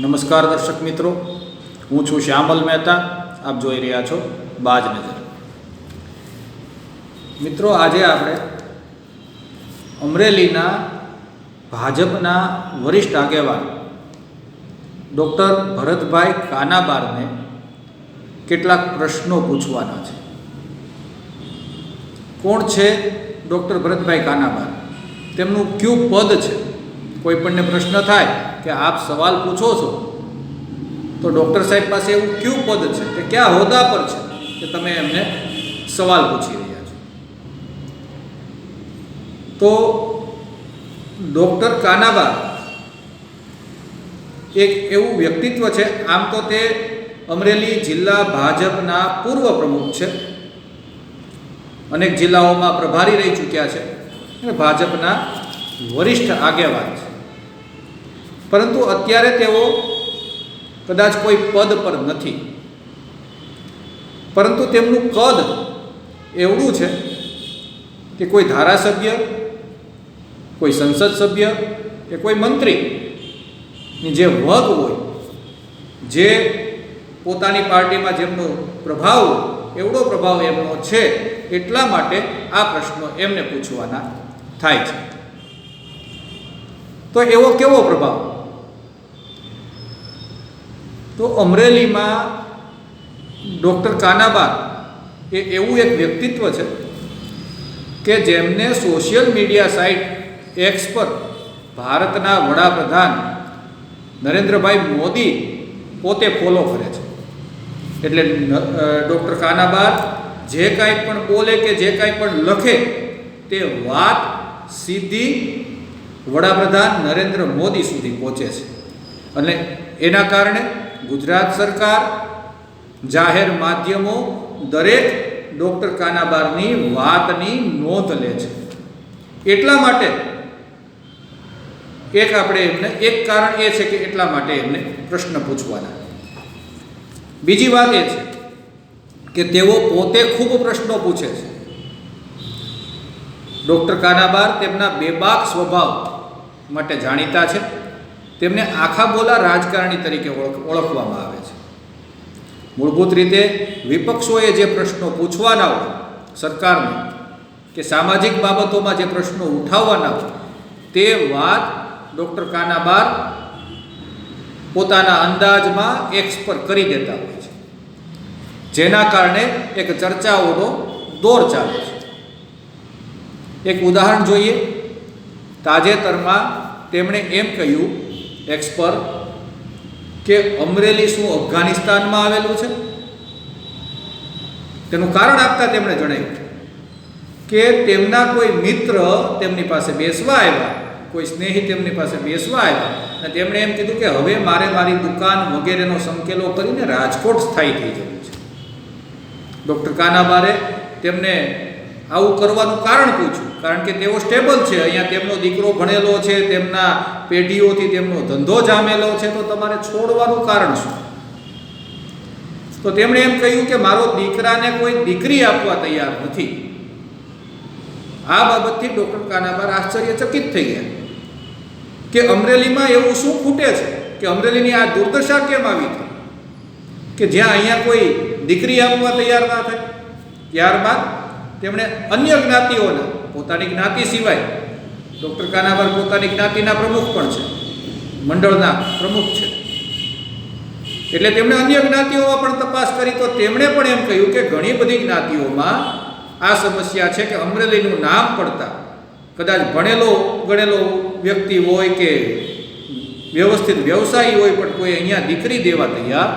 નમસ્કાર દર્શક મિત્રો. હું છું શ્યામલ મહેતા. આપ જોઈ રહ્યા છો બાજ નજર મિત્રો, આજે આપણે અમરેલીના ભાજપના વરિષ્ઠ આગેવાન ડૉક્ટર ભરતભાઈ કાનાબારને કેટલાક પ્રશ્નો પૂછવાના છે. કોણ છે ડૉક્ટર ભરતભાઈ કાનાબાર? તેમનું કયું પદ છે? કોઈ પણને પ્રશ્ન થાય કે આપ સવાલ પૂછો છો, તો ડૉક્ટર સાહેબ પાસે એવું કયું પદ છે કે કયા હોદ્દા પર છે કે તમે એમને સવાલ પૂછી રહ્યા છો? તો ડૉક્ટર કાનાબા એક એવું વ્યક્તિત્વ છે, આમ તો તે અમરેલી જિલ્લા ભાજપના પૂર્વ પ્રમુખ છે, અનેક જિલ્લાઓમાં પ્રભારી રહી ચૂક્યા છે ભાજપના વરિષ્ઠ આગેવાન છે. પરંતુ અત્યારે તેઓ કદાચ કોઈ પદ પર નથી. પરંતુ તેમનું કદ એવડું છે કે કોઈ ધારાસભ્ય, કોઈ સંસદ સભ્ય કે કોઈ મંત્રીની જે વગ હોય, જે પોતાની પાર્ટીમાં જેમનો પ્રભાવ, એવડો પ્રભાવ એમનો છે એટલા માટે આ પ્રશ્નો એમને પૂછવાના થાય છે. તો એવો કેવો પ્રભાવ? તો અમરેલીમાં ડૉક્ટર કાનાબા એ એવું એક વ્યક્તિત્વ છે કે જેમને સોશિયલ મીડિયા સાઇટ એક્સ પર ભારતના વડાપ્રધાન નરેન્દ્રભાઈ મોદી પોતે ફોલો કરે છે. એટલે ડૉક્ટર કાનાબાર જે કાંઈ પણ બોલે કે જે કાંઈ પણ લખે તે વાત સીધી વડાપ્રધાન નરેન્દ્ર મોદી સુધી પહોંચે છે. અને એના કારણે ગુજરાત સરકાર, જાહેર માધ્યમો દરેક ડૉક્ટર કાનાબારની વાતની નોંધ લે છે. એટલા માટે એક આપણે એમને, એક કારણ એ છે કે એટલા માટે એમને પ્રશ્ન પૂછવાના. બીજી વાત એ છે કે તેઓ પોતે ખૂબ પ્રશ્નો પૂછે છે. ડૉક્ટર કાનાબાર તેમના બેબાક સ્વભાવ માટે જાણીતા છે. તેમને આખા બોલા રાજકારણી તરીકે ઓળખવામાં આવે છે. મૂળભૂત રીતે વિપક્ષોએ જે પ્રશ્નો પૂછવાના હોય, સરકારને, કે સામાજિક બાબતોમાં જે પ્રશ્નો ઉઠાવવાના હોય, તે વાત ડૉક્ટર કાનાબાર પોતાના અંદાજમાં એક્સ પર કરી દેતા હોય છે. જેના કારણે એક ચર્ચાઓનો દોર ચાલે છે. એક ઉદાહરણ જોઈએ. તાજેતરમાં તેમણે એમ કહ્યું એક્સ પર કે અમરેલી શું અફઘાનિસ્તાનમાં આવેલું છે? તેનું કારણ આપતા તેમણે જણાવ્યું કે તેમના કોઈ મિત્ર તેમની પાસે બેસવા આવ્યા, કોઈ સ્નેહી તેમની પાસે બેસવા આવ્યા. અને તેમણે એમ કીધું કે હવે મારે મારી દુકાન વગેરેનો સંકેલો કરીને રાજકોટ સ્થાયી થઈ જવું છે. ડૉક્ટર કાનાબારે તેમને આવું કરવાનું કારણ પૂછ્યું. કારણ કે તેઓ સ્ટેબલ છે. અહીંયા તેમનો દીકરો ભણેલો છે, તેમના પેઢીઓથી તેમનો ધંધો જામેલો છે. તો તમારે છોડવાનું કારણ શું? તો તેમણે એમ કહ્યું કે મારો દીકરાને કોઈ દીકરી આપવા તૈયાર નથી. આ બાબતથી ડૉક્ટર કાનાબાર આશ્ચર્યચકિત થઈ ગયા કે અમરેલીમાં એવું શું ખૂટે છે? કે અમરેલીની આ દુર્દશા કેમ આવી હતી કે જ્યાં અહીંયા કોઈ દીકરી આપવા તૈયાર ના થાય? ત્યારબાદ તેમણે અન્ય જ્ઞાતિઓના, પોતાની જ્ઞાતિ સિવાય ડૉક્ટર કાનાબાર પોતાની જ્ઞાતિના પ્રમુખ પણ છે. મંડળના પ્રમુખ છે. એટલે તેમણે અન્ય જ્ઞાતિઓમાં પણ તપાસ કરી તો તેમણે પણ એમ કહ્યું કે ઘણી બધી જ્ઞાતિઓમાં આ સમસ્યા છે કે અમરેલીનું નામ પડતા કદાચ ભણેલો, ગણેલો વ્યક્તિ હોય કે વ્યવસ્થિત વ્યવસાયી હોય પણ કોઈ અહીંયા દીકરી દેવા તૈયાર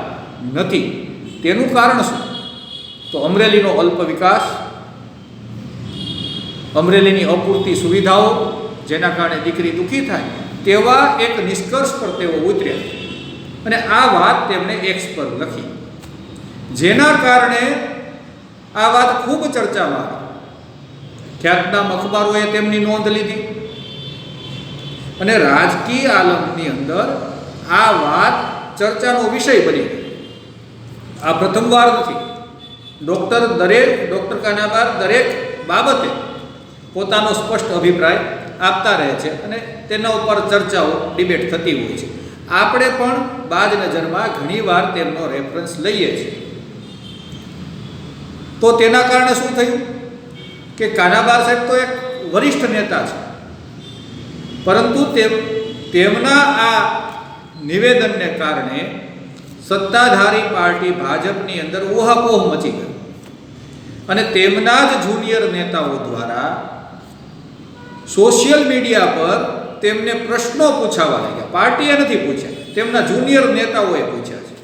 નથી. તેનું કારણ શું? તો અમરેલીનો અલ્પ વિકાસ અમરેલીની અપૂરતી સુવિધાઓ, જેના કારણે દીકરી દુઃખી થાય, તેવા એક નિષ્કર્ષ પર તેઓ ઉતર્યા. અને આ વાત તેમણે એક્સ પર લખી. જેના કારણે આ વાત ખૂબ ચર્ચામાં ખ્યાતનામ અખબારોએ તેમની નોંધ લીધી. અને રાજકીય આલમની અંદર આ વાત ચર્ચાનો વિષય બની આ પ્રથમવાર નથી. ડૉક્ટર દરેક, ડૉક્ટર કાનાબાર દરેક બાબતે પોતાનો સ્પષ્ટ અભિપ્રાય આપતા રહે છે અને તેના ઉપર ચર્ચાઓ, ડિબેટ થતી હોય છે. આપણે પણ બાજ નજરમાં ઘણીવાર તેમનો રેફરન્સ લઈએ છીએ. તો તેના કારણે શું થયું? કે કાનાબાર સાહેબ તો એક વરિષ્ઠ નેતા છે. પરંતુ તેમ તેમના આ નિવેદનને કારણે સત્તાધારી પાર્ટી ભાજપની અંદર ઓહાપોહ મચી ગઈ અને તેમના જ જુનિયર નેતાઓ દ્વારા સોશિયલ મીડિયા પર તેમને પ્રશ્નો પૂછાવા લાગ્યા. પાર્ટીએ નથી પૂછ્યા. તેમના જુનિયર નેતાઓએ પૂછ્યા છે.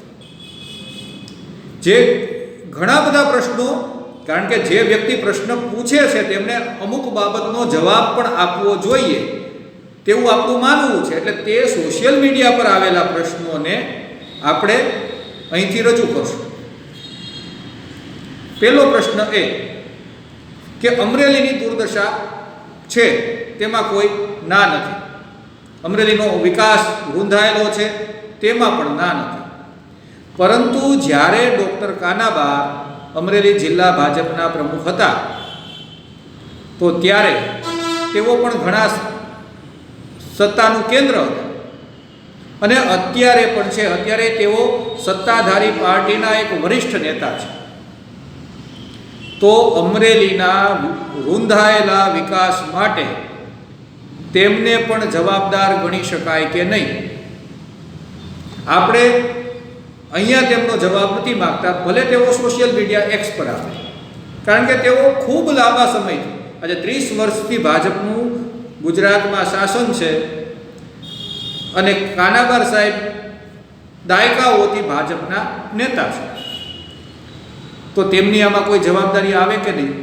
જે ઘણા બધા પ્રશ્નો, કારણ કે જે વ્યક્તિ પ્રશ્ન પૂછે છે, તેમને અમુક બાબતનો જવાબ પણ આપવો જોઈએ. તેવું આપણું માનવું છે. એટલે તે સોશિયલ મીડિયા પર આવેલા પ્રશ્નોને આપણે અહીંથી રજૂ કરશું. પહેલો પ્રશ્ન એ કે અમરેલીની દુર્દશા છે, તેમાં કોઈ ના નથી. અમરેલીનો વિકાસ રૂંધાયેલો છે, તેમાં પણ ના નથી. પરંતુ જ્યારે ડૉક્ટર કાનાબા અમરેલી જિલ્લા ભાજપના પ્રમુખ હતા, તો ત્યારે તેઓ પણ ઘણા સત્તાનું કેન્દ્ર હતા. અને અત્યારે પણ છે, અત્યારે તેઓ સત્તાધારી પાર્ટીના એક વરિષ્ઠ નેતા છે. તો અમરેલીના રૂંધાયેલા વિકાસ માટે તેમને પણ જવાબદાર ગણી શકાય કે નહીં. આપણે અહીંયા તેમનો જવાબ નથી માગતા, ભલે તેઓ સોશિયલ મીડિયા એક્સ પર આવે. કારણ કે તેઓ ખૂબ લાંબા સમયથી આજે ત્રીસ વર્ષથી ભાજપનું ગુજરાતમાં શાસન છે અને કાનાબાર સાહેબ દાયકાઓથી ભાજપના નેતા છે. તો તેમની આમાં કોઈ જવાબદારી આવે કે નહીં?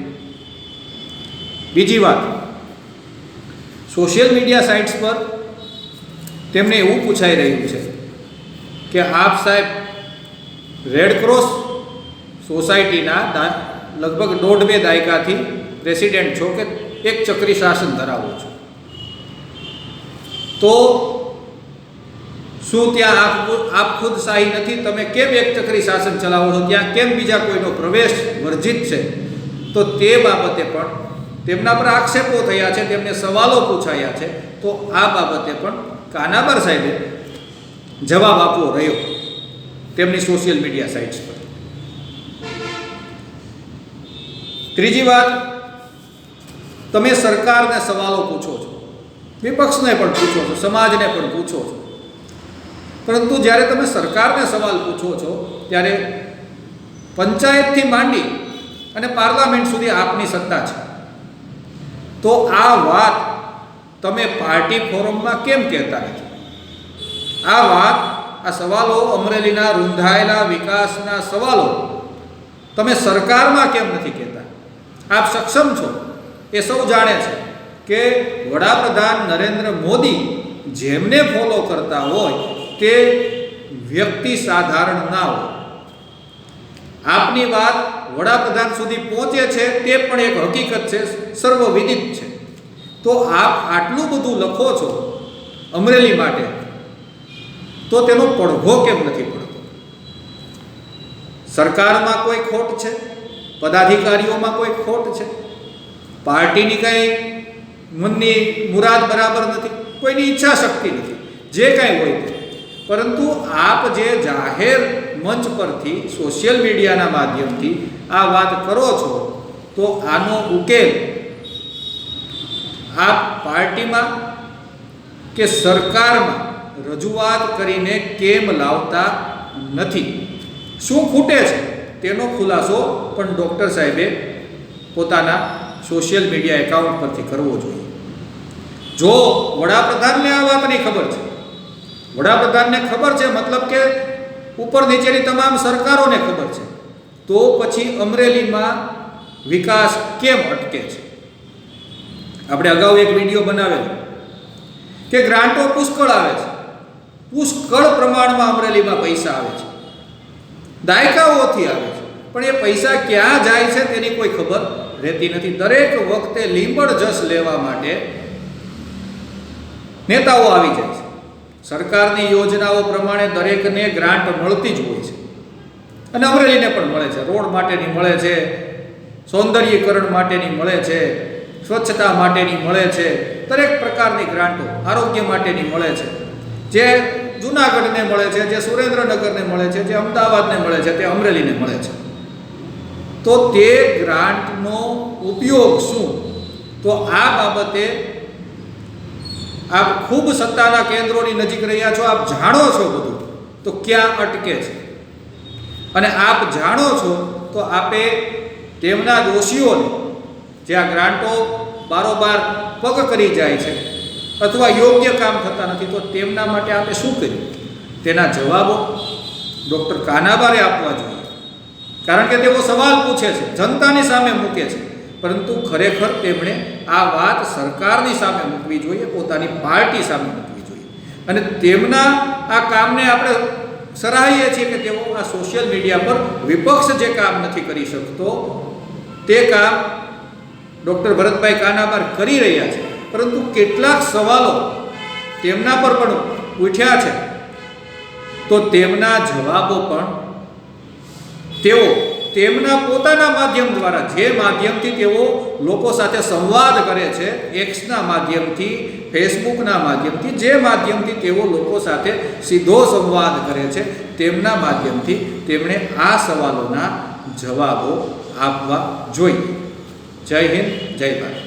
બીજી વાત, સોશિયલ મીડિયા સાઇટ્સ પર તેમને એવું પૂછાઈ રહ્યું છે કે આપ સાહેબ રેડ ક્રોસ સોસાયટીના લગભગ દોઢ બે દાયકાથી પ્રેસિડેન્ટ છો કે એક ચક્રી શાસન ધરાવો છો. તો શું ત્યાં આપ આપ ખુદ શાહી નથી? તમે કેમ એકચક્રી શાસન ચલાવો છો? ત્યાં કેમ બીજા કોઈનો પ્રવેશ વર્જિત છે? તો તે બાબતે પણ તેમના પર આક્ષેપો થયા છે, તેમને સવાલો પૂછાયા છે. તો આ બાબતે પણ કાનાબર સાહેબે જવાબ આપવો રહ્યો તેમની સોશિયલ મીડિયા સાઇટ્સ પર. ત્રીજી વાત, તમે સરકારને સવાલો પૂછો છો. વિપક્ષને પણ પૂછો છો, સમાજને પણ પૂછો છો. પરંતુ જ્યારે તમે સરકારને સવાલ પૂછો છો, ત્યારે પંચાયતથી માંડી અને પાર્લામેન્ટ સુધી આપની સત્તા છે. તો આ વાત તમે પાર્ટી ફોરમમાં કેમ કહેતા નથી? આ વાત, આ સવાલો અમરેલીના રૂંધાયેલા વિકાસના સવાલો તમે સરકારમાં કેમ નથી કહેતા? આપ સક્ષમ છો? એ સૌ જાણે છે કે વડાપ્રધાન નરેન્દ્ર મોદી જેમને ફોલો કરતા હોય તે વ્યક્તિ સાધારણ ના હોય. આપની વાત વડાપ્રધાન સુધી પહોંચે છે તે પણ એક હકીકત છે, સર્વવિદિત છે. તો આપ આટલું બધું લખો છો અમરેલી માટે, તો તેનો પડઘો કેમ નથી પડતો? સરકારમાં કોઈ ખોટ છે? પદાધિકારીઓમાં કોઈ ખોટ છે? પાર્ટીની કંઈ મનની મુરાદ બરાબર નથી? કોઈની ઈચ્છા શક્તિ નથી? જે કાંઈ હોય તે. પરંતુ આપ જે જાહેર મંચ પરથી સોશિયલ મીડિયાના માધ્યમથી આ વાત કરો છો, તો આનો ઉકેલ આપ પાર્ટીમાં કે સરકારમાં રજૂઆત કરીને કેમ લાવતા નથી? શું ખૂટે છે? તેનો ખુલાસો પણ ડૉક્ટર સાહેબે પોતાના સોશિયલ મીડિયા એકાઉન્ટ પરથી કરવો જોઈએ. જો વડાપ્રધાનને આ વાતની ખબર છે વડાપ્રધાનને ખબર છે, મતલબ કે ઉપર નીચેની તમામ સરકારોને ખબર છે. તો પછી અમરેલીમાં વિકાસ કેમ અટકે છે? આપણે અગાઉ એક વીડિયો બનાવેલો કે ગ્રાન્ટો પુષ્કળ આવે છે. પુષ્કળ પ્રમાણમાં અમરેલીમાં પૈસા આવે છે. દાયકાઓથી આવે છે. પણ એ પૈસા ક્યાં જાય છે તેની કોઈ ખબર રહેતી નથી. દરેક વખતે લીંબડ જસ લેવા માટે નેતાઓ આવી જાય છે. સરકારની યોજનાઓ પ્રમાણે દરેકને ગ્રાન્ટ મળતી જ હોય છે. અને અમરેલીને પણ મળે છે. રોડ માટેની મળે છે. સૌંદર્યીકરણ માટેની મળે છે. સ્વચ્છતા માટેની મળે છે. દરેક પ્રકારની ગ્રાન્ટો આરોગ્ય માટેની મળે છે. જે જુનાગઢને મળે છે, જે સુરેન્દ્રનગરને મળે છે, જે અમદાવાદને મળે છે, તે અમરેલીને મળે છે. તો તે ગ્રાન્ટનો ઉપયોગ શું? તો આ બાબતે આપ ખૂબ સત્તાના કેન્દ્રોની નજીક રહ્યા છો, આપ જાણો છો બધું. તો ક્યાં અટકે છે? અને આપ જાણો છો, તો આપે તેમના દોષીઓને, જે આ ગ્રાન્ટો બારોબાર પગ કરી જાય છે, અથવા યોગ્ય કામ થતા નથી, તો તેમના માટે આપણે શું કર્યું? તેના જવાબો ડૉક્ટર કાનાબારે આપવા જોઈએ. કારણ કે તેઓ સવાલ પૂછે છે, જનતાની સામે મૂકે છે. પરંતુ ખરેખર તેમણે આ વાત સરકારની સામે મૂકવી જોઈએ, પોતાની પાર્ટી સામે મૂકવી જોઈએ. અને તેમના આ કામને આપણે સરાહીએ છીએ કે તેઓ આ સોશિયલ મીડિયા પર વિપક્ષ જે કામ નથી કરી શકતો, તે કામ ડૉક્ટર ભરતભાઈ કાનાબાર કરી રહ્યા છે. પરંતુ કેટલાક સવાલો તેમના પર પણ ઉઠ્યા છે. તો તેમના જવાબો પણ તેઓ તેમના પોતાના માધ્યમ દ્વારા જે માધ્યમથી તેઓ લોકો સાથે સંવાદ કરે છે, એક્સના માધ્યમથી, ફેસબુકના માધ્યમથી, જે માધ્યમથી તેઓ લોકો સાથે સીધો સંવાદ કરે છે, તેમના માધ્યમથી તેમણે આ સવાલોના જવાબો આપવા જોઈએ. જય હિન્દ, જય ભારત.